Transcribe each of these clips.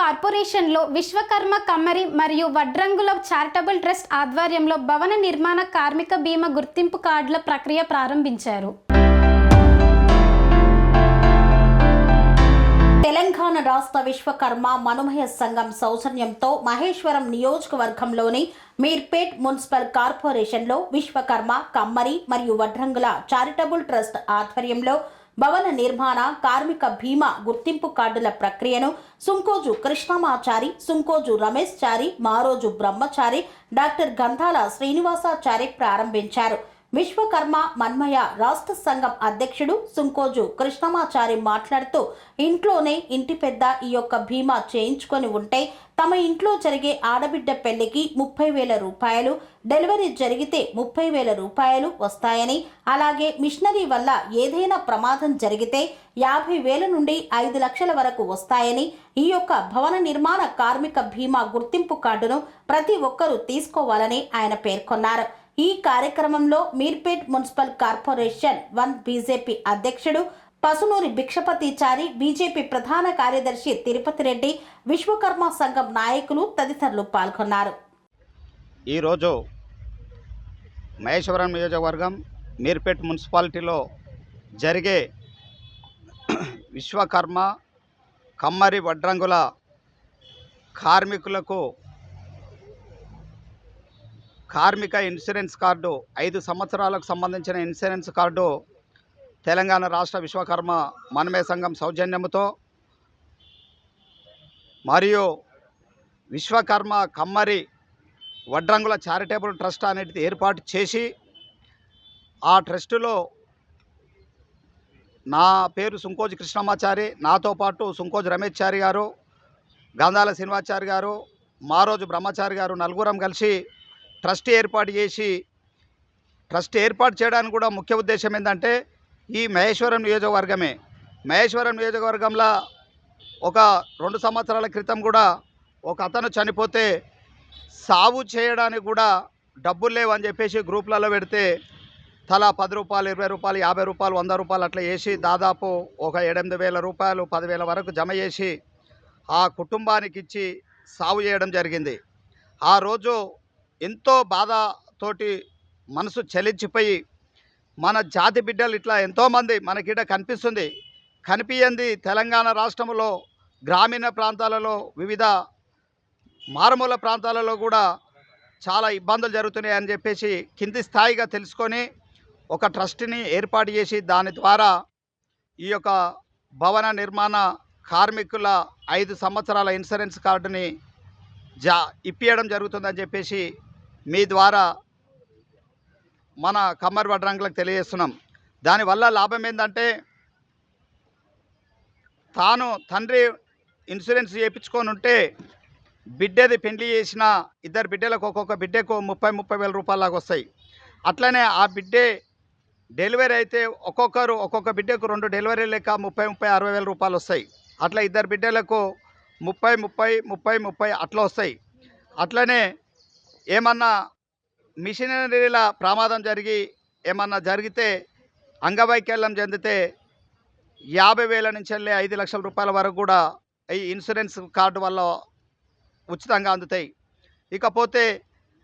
కార్పొరేషన్లో విశ్వకర్మ కమ్మరి మరియు వడ్రంగుల charitable trust ఆధ్వర్యంలో భవన నిర్మాణ కార్మిక బీమా గుర్తింపు కార్డుల ప్రక్రియ ప్రారంభించారు. తెలంగాణ రాష్ట్ర విశ్వకర్మ మనుమయ సంఘం సౌజన్యంతో మహేశ్వరం నియోజకవర్గంలోని మీర్పేట్ మున్సిపల్ కార్పొరేషన్లో విశ్వకర్మ కమ్మరి మరియు వడ్రంగుల చారిటబుల్ ట్రస్ట్ ఆధ్వర్యంలో భవన నిర్మాణ కార్మిక బీమా గుర్తింపు కార్డుల ప్రక్రియను సుంకోజు కృష్ణమాచారి సుంకోజు రమేష్ చారి మారోజు బ్రహ్మచారి డాక్టర్ గంధాల శ్రీనివాసాచారి ప్రారంభించారు. విశ్వకర్మ మన్మయ రాష్ట్ర సంఘం అధ్యక్షుడు సుంకోజు కృష్ణమాచారి మాట్లాడుతూ ఇంట్లోనే ఇంటి పెద్ద ఈ యొక్క బీమా చేయించుకొని ఉంటే తమ ఇంట్లో జరిగే ఆడబిడ్డ పెళ్ళికి ముప్పై వేల రూపాయలు డెలివరీ జరిగితే ముప్పై వేల రూపాయలు వస్తాయని అలాగే మిషనరీ వల్ల ఏదైనా ప్రమాదం జరిగితే యాభై వేల నుండి ఐదు లక్షల వరకు వస్తాయని ఈ యొక్క భవన నిర్మాణ కార్మిక బీమా గుర్తింపు కార్డును ప్రతి ఒక్కరూ తీసుకోవాలని ఆయన పేర్కొన్నారు. ఈ కార్యక్రమంలో Meerpet municipal corporation one BJP అధ్యక్షుడు పసునూరి భిక్షపతిచారి బీజేపీ ప్రధాన కార్యదర్శి తిరుపతి రెడ్డి విశ్వకర్మ సంఘం నాయకులు తదితరులు పాల్గొన్నారు. ఈరోజు మహేశ్వరం నియోజకవర్గం మీర్పేట్ మున్సిపాలిటీలో జరిగే విశ్వకర్మ కమ్మరి వడ్రంగుల కార్మికులకు కార్మిక ఇన్సూరెన్స్ కార్డు ఐదు సంవత్సరాలకు సంబంధించిన ఇన్సూరెన్స్ కార్డు తెలంగాణ రాష్ట్ర విశ్వకర్మ మనమే సంఘం సౌజన్యముతో మరియు విశ్వకర్మ కమ్మరి వడ్రంగుల చారిటబుల్ ట్రస్ట్ అనేది ఏర్పాటు చేసి ఆ ట్రస్టులో నా పేరు సుంకోజ్ కృష్ణమాచారి నాతో పాటు సుంకోజ్ రమేష్ చారి గారు గంధాల శ్రీనివాచారి గారు మారోజు బ్రహ్మచారి గారు నలుగురం కలిసి ట్రస్ట్ ఏర్పాటు చేసి ట్రస్ట్ ఏర్పాటు చేయడానికి కూడా ముఖ్య ఉద్దేశం ఏంటంటే ఈ మహేశ్వరం నియోజకవర్గమే. మహేశ్వరం నియోజకవర్గంలో ఒక రెండు సంవత్సరాల క్రితం కూడా ఒక అతను చనిపోతే సాగు చేయడానికి కూడా డబ్బులు లేవని చెప్పేసి గ్రూప్లలో పెడితే తలా పది రూపాయలు ఇరవై రూపాయలు యాభై రూపాయలు వంద రూపాయలు అట్లా వేసి దాదాపు ఒక ఎనిమిది వేల రూపాయలు పదివేల వరకు జమ చేసి ఆ కుటుంబానికి ఇచ్చి సాగు చేయడం జరిగింది. ఆ రోజు ఎంతో బాధతోటి మనసు చలించిపోయి మన జాతి బిడ్డలు ఇట్లా ఎంతోమంది మనకిడ కనిపిస్తుంది. కనిపించింది తెలంగాణ రాష్ట్రంలో గ్రామీణ ప్రాంతాలలో వివిధ మారుమూల ప్రాంతాలలో కూడా చాలా ఇబ్బందులు జరుగుతున్నాయి అని చెప్పేసి కింది స్థాయిగా తెలుసుకొని ఒక ట్రస్ట్ని ఏర్పాటు చేసి దాని ద్వారా ఈ యొక్క భవన నిర్మాణ కార్మికుల ఐదు సంవత్సరాల ఇన్సూరెన్స్ కార్డుని జా ఇప్పియడం జరుగుతుందని చెప్పేసి మీ ద్వారా మన కమ్మర్ వడ్రంగులకు తెలియజేస్తున్నాం. దానివల్ల లాభం ఏంటంటే తాను తండ్రి ఇన్సూరెన్స్ చేయించుకొని ఉంటే బిడ్డది పెండ్లి చేసిన ఇద్దరు బిడ్డలకు ఒక్కొక్క బిడ్డకు ముప్పై ముప్పై వేల రూపాయలాగా వస్తాయి. అట్లనే ఆ బిడ్డే డెలివరీ అయితే ఒక్కొక్కరు ఒక్కొక్క బిడ్డకు రెండు డెలివరీ లెక్క ముప్పై ముప్పై అరవై వేల రూపాయలు వస్తాయి. అట్లా ఇద్దరు బిడ్డలకు ముప్పై ముప్పై ముప్పై ముప్పై అట్లా వస్తాయి. అట్లనే ఏమన్నా మిషనరీల ప్రమాదం జరిగి ఏమన్నా జరిగితే అంగవైకల్యం చెందితే యాభై వేల నుంచి వెళ్ళి ఐదు లక్షల రూపాయల వరకు కూడా ఈ ఇన్సూరెన్స్ కార్డు వల్ల ఉచితంగా అందుతాయి. ఇకపోతే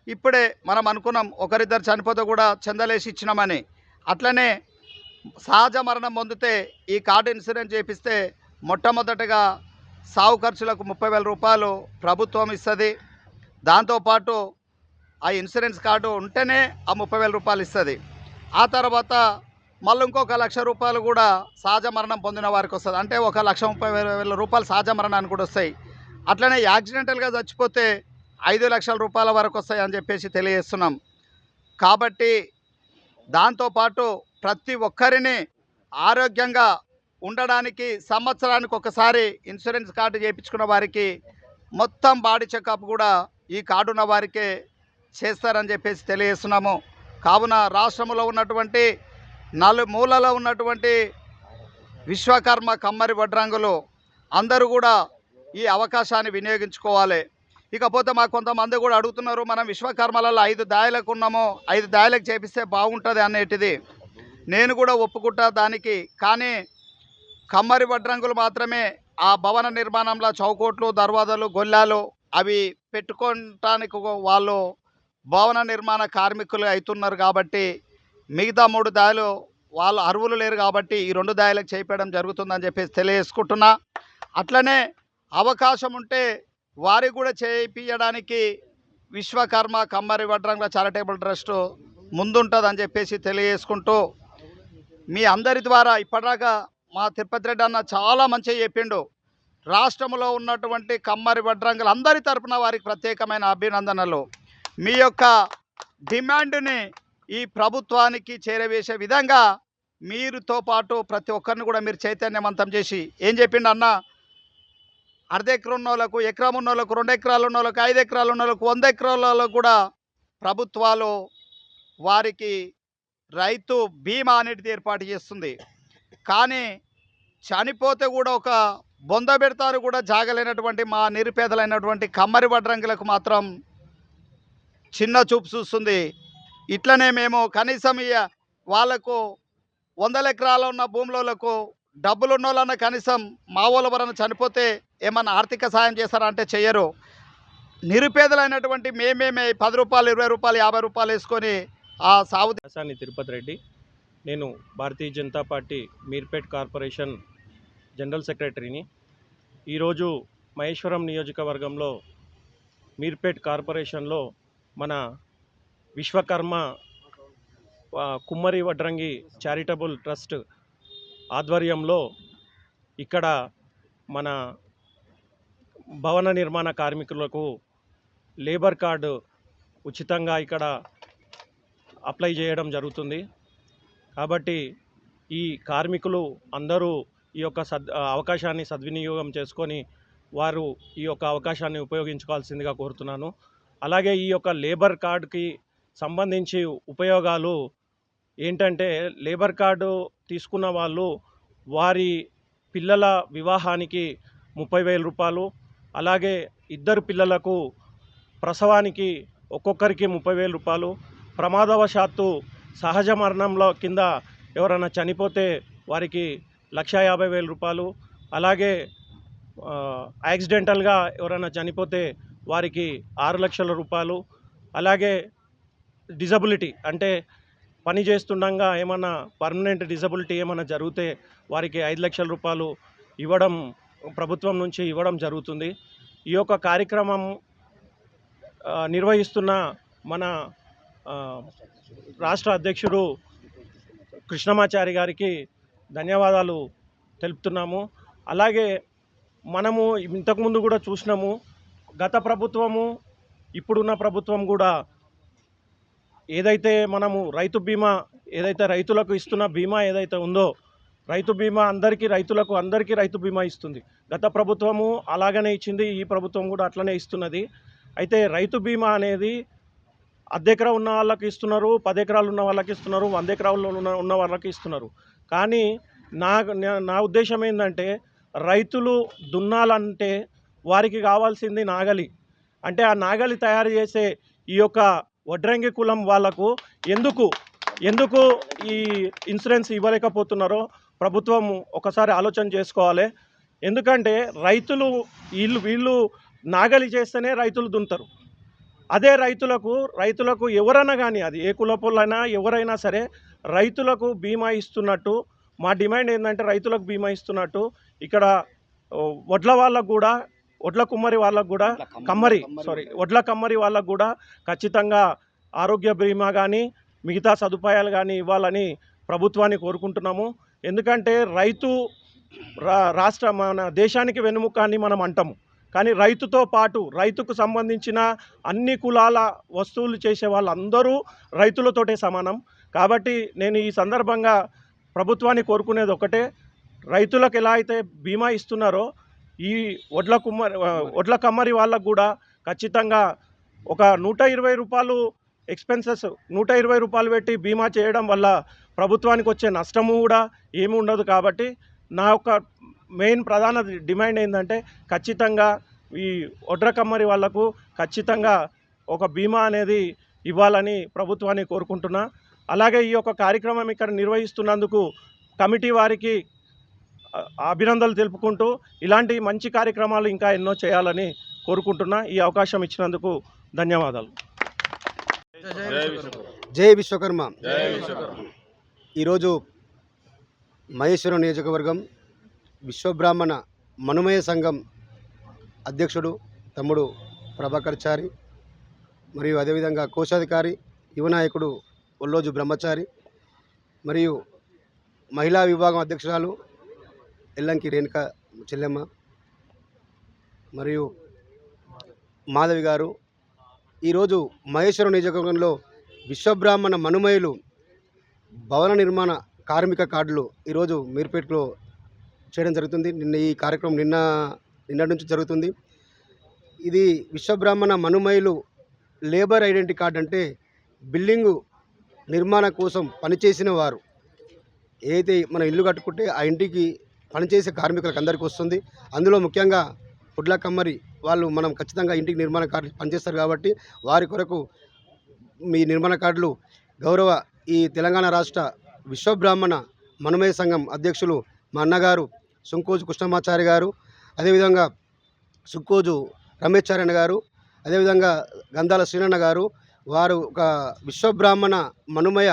ఇప్పుడే మనం అనుకున్నాం ఒకరిద్దరు చనిపోతే కూడా చెందలేసి ఇచ్చినామని. అట్లనే సహజ మరణం పొందితే ఈ కార్డు ఇన్సూరెన్స్ చేపిస్తే మొట్టమొదటగా సాగు ఖర్చులకు ముప్పై వేల రూపాయలు ప్రభుత్వం ఇస్తుంది. దాంతోపాటు ఆ ఇన్సూరెన్స్ కార్డు ఉంటేనే ఆ ముప్పై వేల రూపాయలు ఇస్తుంది. ఆ తర్వాత మళ్ళీ ఇంకొక లక్ష రూపాయలు కూడా సహజ మరణం పొందిన వారికి వస్తుంది. అంటే ఒక లక్ష ముప్పై వేల వేల రూపాయలు సహజ మరణానికి కూడా వస్తాయి. అట్లనే యాక్సిడెంటల్గా చచ్చిపోతే ఐదు లక్షల రూపాయల వరకు వస్తాయి అని చెప్పేసి తెలియజేస్తున్నాం. కాబట్టి దాంతోపాటు ప్రతి ఒక్కరిని ఆరోగ్యంగా ఉండడానికి సంవత్సరానికి ఒకసారి ఇన్సూరెన్స్ కార్డు చేయించుకున్న వారికి మొత్తం బాడీ చెకప్ కూడా ఈ కార్డు ఉన్న వారికే చేస్తారని చెప్పేసి తెలియజేస్తున్నాము. కావున రాష్ట్రంలో ఉన్నటువంటి నలు మూలలో ఉన్నటువంటి విశ్వకర్మ కమ్మరి వడ్రంగులు అందరూ కూడా ఈ అవకాశాన్ని వినియోగించుకోవాలి. ఇకపోతే మాకు కొంతమంది కూడా అడుగుతున్నారు మనం విశ్వకర్మలలో ఐదు దాయలకు ఉన్నాము ఐదు దాయలకు చేపిస్తే బాగుంటుంది అనేటిది. నేను కూడా ఒప్పుకుంటా దానికి కానీ కమ్మరి వడ్రంగులు మాత్రమే ఆ భవన నిర్మాణంలో చౌకోట్లు దర్వాజాలు గొల్లాలు అవి పెట్టుకోవటానికి వాళ్ళు భవన నిర్మాణ కార్మికులు అవుతున్నారు కాబట్టి మిగతా మూడు దాయలు వాళ్ళు అరువులు లేరు కాబట్టి ఈ రెండు దాయలకు చేపేయడం జరుగుతుందని చెప్పేసి తెలియజేసుకుంటున్నా. అట్లనే అవకాశం ఉంటే వారికి కూడా చేయించడానికి విశ్వకర్మ కమ్మరి వడ్రంగ చారిటబుల్ ట్రస్ట్ ముందుంటుందని చెప్పేసి తెలియజేసుకుంటూ మీ అందరి ద్వారా ఇప్పటిదాకా మా తిరుపతి రెడ్డి అన్న చాలా మంచిగా చెప్పిండు. రాష్ట్రంలో ఉన్నటువంటి కమ్మరి వడ్రంగులు అందరి తరపున వారికి ప్రత్యేకమైన అభినందనలు. మీ యొక్క డిమాండ్ని ఈ ప్రభుత్వానికి చేరవేసే విధంగా మీరుతో పాటు ప్రతి ఒక్కరిని కూడా మీరు చైతన్యవంతం చేసి ఏం చెప్పిండు అన్న? అర్ధ ఉన్న వాళ్ళకు ఎకరం ఉన్న వాళ్ళకు రెండు ఎకరాలు ఉన్న వాళ్ళకు ఐదు ఎకరాలు ఉన్న వాళ్ళకు వంద ఎకరాలలో కూడా ప్రభుత్వాలు వారికి రైతు బీమా అనేది ఏర్పాటు చేస్తుంది. కానీ చనిపోతే కూడా ఒక బొంద పెడతారు కూడా జాగలేనటువంటి మా నిరుపేదలైనటువంటి కమ్మరి వడ్రంగులకు మాత్రం చిన్న చూపు చూస్తుంది. ఇట్లనే మేము కనీసం వాళ్ళకు వందల ఎకరాలు ఉన్న భూములకు డబ్బులు ఉన్నోళ్ళన్న కనీసం మా వాళ్ళ వలన చనిపోతే ఏమన్నా ఆర్థిక సాయం చేస్తారా అంటే చెయ్యరు నిరుపేదలైనటువంటి మేమేమే పది రూపాయలు ఇరవై రూపాయలు యాభై రూపాయలు వేసుకొని ఆ సాగు దేశాన్ని తిరుపతి రెడ్డి నేను Bharatiya Janata Party Meerpet corporation general సెక్రటరీని. ఈరోజు మహేశ్వరం నియోజకవర్గంలో మీర్పేట్ కార్పొరేషన్లో మన విశ్వకర్మ కుమ్మరి వడ్రంగి చారిటబుల్ ట్రస్ట్ ఆధ్వర్యంలో ఇక్కడ మన భవన నిర్మాణ కార్మికులకు లేబర్ కార్డు ఉచితంగా ఇక్కడ అప్లై చేయడం జరుగుతుంది. కాబట్టి ఈ కార్మికులు అందరూ ఈ యొక్క సద్ అవకాశాన్ని సద్వినియోగం చేసుకొని వారు ఈ యొక్క అవకాశాన్ని ఉపయోగించుకోవాల్సిందిగా కోరుతున్నాను. అలాగే ఈ యొక్క లేబర్ కార్డుకి సంబంధించి ఉపయోగాలు ఏంటంటే లేబర్ కార్డు తీసుకున్న వాళ్ళు వారి పిల్లల వివాహానికి ముప్పై వేల రూపాయలు అలాగే ఇద్దరు పిల్లలకు ప్రసవానికి ఒక్కొక్కరికి ముప్పై వేల రూపాయలు ప్రమాదవశాత్తు సహజ మరణంలో కింద ఎవరైనా చనిపోతే వారికి లక్ష యాభై వేల రూపాయలు అలాగే యాక్సిడెంటల్గా ఎవరైనా చనిపోతే వారికి ఆరు లక్షల రూపాయలు. అలాగే డిజబిలిటీ అంటే పని చేస్తుండగా ఏమన్నా పర్మనెంట్ డిజబిలిటీ ఏమైనా జరిగితే వారికి ఐదు లక్షల రూపాయలు ఇవ్వడం ప్రభుత్వం నుంచి ఇవ్వడం జరుగుతుంది. ఈ యొక్క కార్యక్రమం నిర్వహిస్తున్న మన రాష్ట్ర అధ్యక్షుడు కృష్ణమాచారి గారికి ధన్యవాదాలు తెలుపుతున్నాము. అలాగే మనము ఇంతకుముందు కూడా చూసినాము గత ప్రభుత్వము ఇప్పుడున్న ప్రభుత్వం కూడా ఏదైతే మనము రైతు బీమా ఏదైతే రైతులకు ఇస్తున్న బీమా ఏదైతే ఉందో రైతు బీమా అందరికీ రైతులకు అందరికీ రైతు బీమా ఇస్తుంది. గత ప్రభుత్వము అలాగనే ఇచ్చింది ఈ ప్రభుత్వం కూడా అట్లనే ఇస్తున్నది. అయితే రైతు బీమా అనేది అర్ధెకరా ఉన్న వాళ్ళకి ఇస్తున్నారు పది ఎకరాలు ఉన్న వాళ్ళకి ఇస్తున్నారు వంద ఎకరాలు ఉన్న ఉన్న వాళ్ళకి ఇస్తున్నారు. కానీ నా- నా ఉద్దేశం ఏంటంటే రైతులు దున్నాలంటే వారికి కావాల్సింది నాగలి. అంటే ఆ నాగలి తయారు చేసే ఈ యొక్క వడ్రంగి కులం వాళ్ళకు ఎందుకు ఎందుకు ఈ ఇన్సూరెన్స్ ఇవ్వలేకపోతున్నారో ప్రభుత్వం ఒకసారి ఆలోచన చేసుకోవాలి. ఎందుకంటే రైతులు వీళ్ళు వీళ్ళు నాగలి చేస్తేనే రైతులు దున్నుతారు. అదే రైతులకు రైతులకు ఎవరైనా కానీ అది ఏ కులపులైనా ఎవరైనా సరే రైతులకు బీమా ఇస్తున్నట్టు మా డిమాండ్ ఏంటంటే రైతులకు బీమా ఇస్తున్నట్టు ఇక్కడ వడ్ల వాళ్ళకు కూడా వడ్ల కుమ్మరి వాళ్ళకు కూడా కమ్మరి సారీ వడ్ల కమ్మరి వాళ్ళకు కూడా ఖచ్చితంగా ఆరోగ్య బీమా కానీ మిగతా సదుపాయాలు కానీ ఇవ్వాలని ప్రభుత్వాన్ని కోరుకుంటున్నాము. ఎందుకంటే రైతు రా రాష్ట్ర మన దేశానికి వెన్నుముక అని మనం అంటాము. కానీ రైతుతో పాటు రైతుకు సంబంధించిన అన్ని కులాల వస్తువులు చేసే వాళ్ళందరూ రైతులతోటే సమానం. కాబట్టి నేను ఈ సందర్భంగా ప్రభుత్వాన్ని కోరుకునేది ఒకటే. రైతులకు ఎలా అయితే బీమా ఇస్తున్నారో ఈ వడ్ల కుమ్మరి వడ్ల కమ్మరి వాళ్ళకు కూడా ఖచ్చితంగా ఒక నూట ఇరవై రూపాయలు ఎక్స్పెన్సెస్ నూట ఇరవై రూపాయలు పెట్టి బీమా చేయడం వల్ల ప్రభుత్వానికి వచ్చే నష్టము కూడా ఏమి ఉండదు కాబట్టి నా యొక్క మెయిన్ ప్రధాన డిమాండ్ ఏంటంటే ఖచ్చితంగా ఈ ఒడ్ర కమ్మరి వాళ్ళకు ఖచ్చితంగా ఒక బీమా అనేది ఇవ్వాలని ప్రభుత్వాన్ని కోరుకుంటున్నా. అలాగే ఈ యొక్క కార్యక్రమం ఇక్కడ నిర్వహిస్తున్నందుకు కమిటీ వారికి అభినందనలు తెలుపుకుంటూ ఇలాంటి మంచి కార్యక్రమాలు ఇంకా ఎన్నో చేయాలని కోరుకుంటున్నా. ఈ అవకాశం ఇచ్చినందుకు ధన్యవాదాలు. జై విశ్వకర్మ. ఈరోజు మహేశ్వరం నియోజకవర్గం విశ్వబ్రాహ్మణ మనుమయ సంఘం అధ్యక్షుడు తమ్ముడు ప్రభాకర్ చారి మరియు అదేవిధంగా కోశాధికారి యువనాయకుడు ఒల్లోజు బ్రహ్మచారి మరియు మహిళా విభాగం అధ్యక్షురాలు ఎల్లంకి రేణుక చెల్లెమ్మ మరియు మాధవి గారు. ఈరోజు మహేశ్వరం నియోజకవర్గంలో విశ్వబ్రాహ్మణ మనుమయులు భవన నిర్మాణ కార్మిక కార్డులు ఈరోజు మీర్పేటలో చేయడం జరుగుతుంది. నిన్న ఈ కార్యక్రమం నిన్న నిన్నటి నుంచి జరుగుతుంది. ఇది విశ్వబ్రాహ్మణ మనుమయులు లేబర్ ఐడెంటిటీ కార్డు అంటే బిల్డింగు నిర్మాణ కోసం పనిచేసిన వారు. ఏదైతే మనం ఇల్లు కట్టుకుంటే ఆ ఇంటికి పనిచేసే కార్మికులకు అందరికీ వస్తుంది. అందులో ముఖ్యంగా పుడ్ల కమ్మరి వాళ్ళు మనం ఖచ్చితంగా ఇంటికి నిర్మాణ కార్డు పనిచేస్తారు కాబట్టి వారి కొరకు మీ నిర్మాణ కార్డులు గౌరవ ఈ తెలంగాణ రాష్ట్ర విశ్వబ్రాహ్మణ మనుమయ సంఘం అధ్యక్షులు మా అన్నగారు సుంకోజు కృష్ణమాచారి గారు అదేవిధంగా సుక్కోజు రమేశ్చారణ గారు అదేవిధంగా గంధాల శ్రీనన్న గారు వారు ఒక విశ్వబ్రాహ్మణ మనుమయ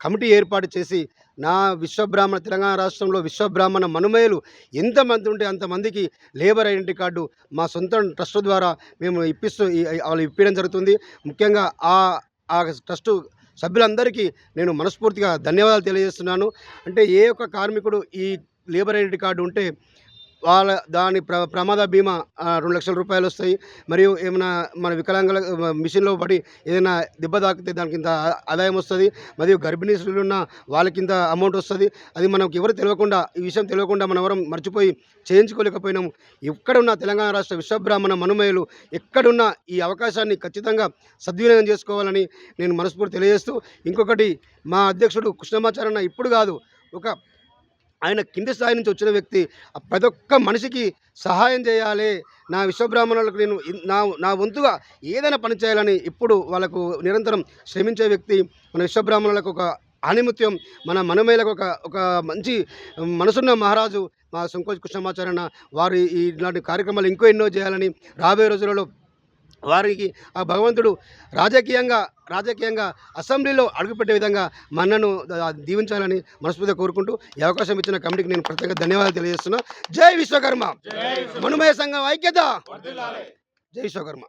కమిటీ ఏర్పాటు చేసి నా విశ్వబ్రాహ్మణ తెలంగాణ రాష్ట్రంలో విశ్వబ్రాహ్మణ మనుమయులు ఎంతమంది ఉంటే అంతమందికి లేబర్ ఐడెంటిటీ కార్డు మా సొంత ట్రస్ట్ ద్వారా మేము ఇప్పిస్తూ వాళ్ళు ఇప్పించడం జరుగుతుంది. ముఖ్యంగా ఆ ఆ ట్రస్టు సభ్యులందరికీ నేను మనస్ఫూర్తిగా ధన్యవాదాలు తెలియజేస్తున్నాను. అంటే ఏ ఒక్క కార్మికుడు ఈ లేబర్ ఐడెంటిటీ కార్డు ఉంటే వాళ్ళ దాని ప్ర ప్రమాద బీమా రెండు లక్షల రూపాయలు వస్తాయి. మరియు ఏమైనా మన వికలాంగుల మిషన్లో పడి ఏదైనా దెబ్బ తాకితే దానికి ఇంత ఆదాయం వస్తుంది. మరియు గర్భిణీ స్త్రీలు ఉన్న వాళ్ళకి ఇంత అమౌంట్ వస్తుంది. అది మనకు ఎవరు తెలియకుండా ఈ విషయం తెలియకుండా మనం ఎవరం మర్చిపోయి చేయించుకోలేకపోయినాము. ఎక్కడున్న తెలంగాణ రాష్ట్ర విశ్వబ్రాహ్మణ మనుమయులు ఎక్కడున్న ఈ అవకాశాన్ని ఖచ్చితంగా సద్వినియోగం చేసుకోవాలని నేను మనస్ఫూర్తి తెలియజేస్తూ ఇంకొకటి మా అధ్యక్షుడు కృష్ణమాచారన్న ఇప్పుడు కాదు ఒక ఆయన కింది స్థాయి నుంచి వచ్చిన వ్యక్తి ప్రతి ఒక్క మనిషికి సహాయం చేయాలి. నా విశ్వబ్రాహ్మణులకు నేను నా నా వంతుగా ఏదైనా పని చేయాలని ఇప్పుడు వాళ్ళకు నిరంతరం శ్రమించే వ్యక్తి మన విశ్వబ్రాహ్మణులకు ఒక ఆనిమిత్యం మన మనమేలకు ఒక ఒక మంచి మనసున్న మహారాజు మా సంకోచ కృష్ణమాచార్య వారు ఈ ఇలాంటి కార్యక్రమాలు ఇంకో ఎన్నో చేయాలని రాబోయే రోజులలో వారికి ఆ భగవంతుడు రాజకీయంగా రాజకీయంగా అసెంబ్లీలో అడుగుపెట్టే విధంగా మన్నను దీవించాలని మనస్ఫూర్తిగా కోరుకుంటూ ఈ అవకాశం ఇచ్చిన కమిటీకి నేను ప్రత్యేక ధన్యవాదాలు తెలియజేస్తున్నా. జై విశ్వకర్మ! మనుమయ సంఘం ఐక్యత! జై విశ్వకర్మ!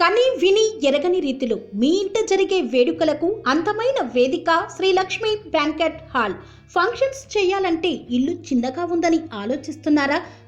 కని విని ఎరగని రీతిలో మీ ఇంట జరిగే వేడుకలకు అందమైన వేదిక Sri Lakshmi banquet hall. Functions చేయాలంటే ఇల్లు చిన్నగా ఉందని ఆలోచిస్తున్నారా?